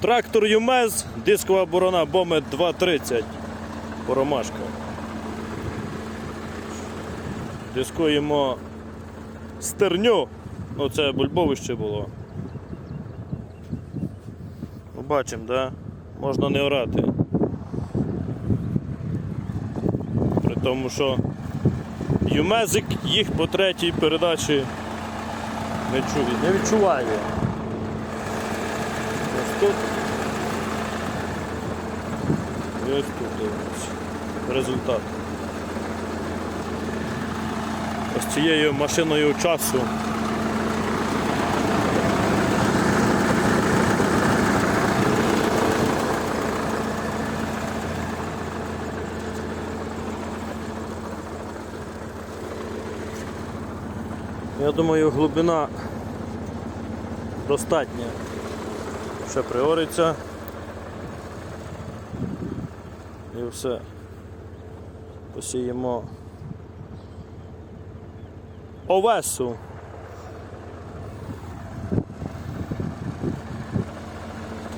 Трактор ЮМЕЗ, дискова борона Бомет 230. Поромашка. Дискуємо стерню. Ну це бульбовище було. Бачимо, да? Можна не орати. При тому, що Юмезик їх по третій передачі не чує, не відчуває. Ось тут. І ось тут. Результат. Ось цією машиною часу. Я думаю, глибина достатня. Ще приориться. І все. Посіємо овесу.